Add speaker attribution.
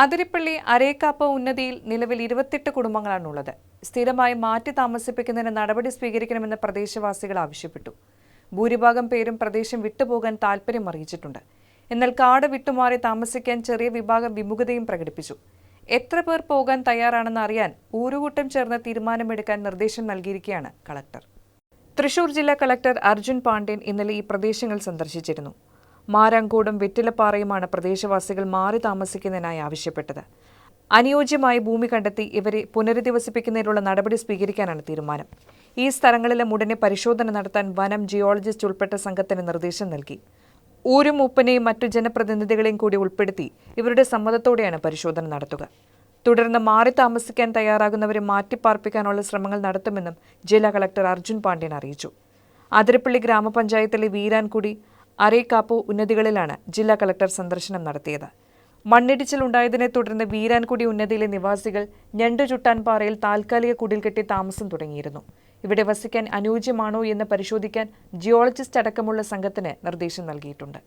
Speaker 1: അതിരപ്പള്ളി അരേക്കാപ്പ് ഉന്നതിയിൽ നിലവിൽ ഇരുപത്തെട്ട് കുടുംബങ്ങളാണുള്ളത്. സ്ഥിരമായി മാറ്റി താമസിപ്പിക്കുന്നതിന് നടപടി സ്വീകരിക്കണമെന്ന് പ്രദേശവാസികൾ ആവശ്യപ്പെട്ടു. ഭൂരിഭാഗം പേരും പ്രദേശം വിട്ടുപോകാൻ താൽപ്പര്യം അറിയിച്ചിട്ടുണ്ട് എന്നാൽ കാട് വിട്ടുമാറി താമസിക്കാൻ ചെറിയ വിഭാഗം വിമുഖതയും പ്രകടിപ്പിച്ചു. എത്ര പേർ പോകാൻ തയ്യാറാണെന്ന് അറിയാൻ ഊരുകൂട്ടം ചേർന്ന് തീരുമാനമെടുക്കാൻ നിർദ്ദേശം നൽകിയിരിക്കുകയാണ് കളക്ടർ. തൃശൂർ ജില്ലാ കളക്ടർ അർജുൻ പാണ്ഡ്യൻ ഇന്നലെ ഈ പ്രദേശങ്ങൾ സന്ദർശിച്ചിരുന്നു. മാരാങ്കോടും വെറ്റിലപ്പാറയുമാണ് പ്രദേശവാസികൾ മാറി താമസിക്കുന്നതിനായി ആവശ്യപ്പെട്ടത്. അനുയോജ്യമായ ഭൂമി കണ്ടെത്തി ഇവരെ പുനരധിവസിപ്പിക്കുന്നതിനുള്ള നടപടി സ്വീകരിക്കാനാണ് തീരുമാനം. ഈ സ്ഥലങ്ങളിലും ഉടനെ പരിശോധന നടത്താൻ വനം ജിയോളജിസ്റ്റ് ഉൾപ്പെട്ട സംഘത്തിന് നിർദ്ദേശം നൽകി. ഊരും ഉപ്പനെയും മറ്റു ജനപ്രതിനിധികളെയും കൂടി ഉൾപ്പെടുത്തി ഇവരുടെ സമ്മതത്തോടെയാണ് പരിശോധന നടത്തുക. തുടർന്ന് മാറി താമസിക്കാൻ തയ്യാറാകുന്നവരെ മാറ്റിപ്പാർപ്പിക്കാനുള്ള ശ്രമങ്ങൾ നടത്തുമെന്നും ജില്ലാ കളക്ടർ അർജുൻ പാണ്ഡ്യൻ അറിയിച്ചു. അതിരപ്പള്ളി ഗ്രാമപഞ്ചായത്തിലെ വീരാൻകുടി അരേക്കാപ്പു ഉന്നതികളിലാണ് ജില്ലാ കളക്ടർ സന്ദർശനം നടത്തിയത്. മണ്ണിടിച്ചിൽ ഉണ്ടായതിനെ തുടർന്ന് വീരാൻകുടി ഉന്നതിയിലെ നിവാസികൾ ഞണ്ടു ചുട്ടാൻപാറയിൽ താൽക്കാലിക കുടിൽ കെട്ടി താമസം തുടങ്ങിയിരുന്നു. ഇവിടെ വസിക്കാൻ അനുയോജ്യമാണോ എന്ന് പരിശോധിക്കാൻ ജിയോളജിസ്റ്റ് അടക്കമുള്ള സംഘത്തിന് നിർദ്ദേശം നൽകിയിട്ടുണ്ട്.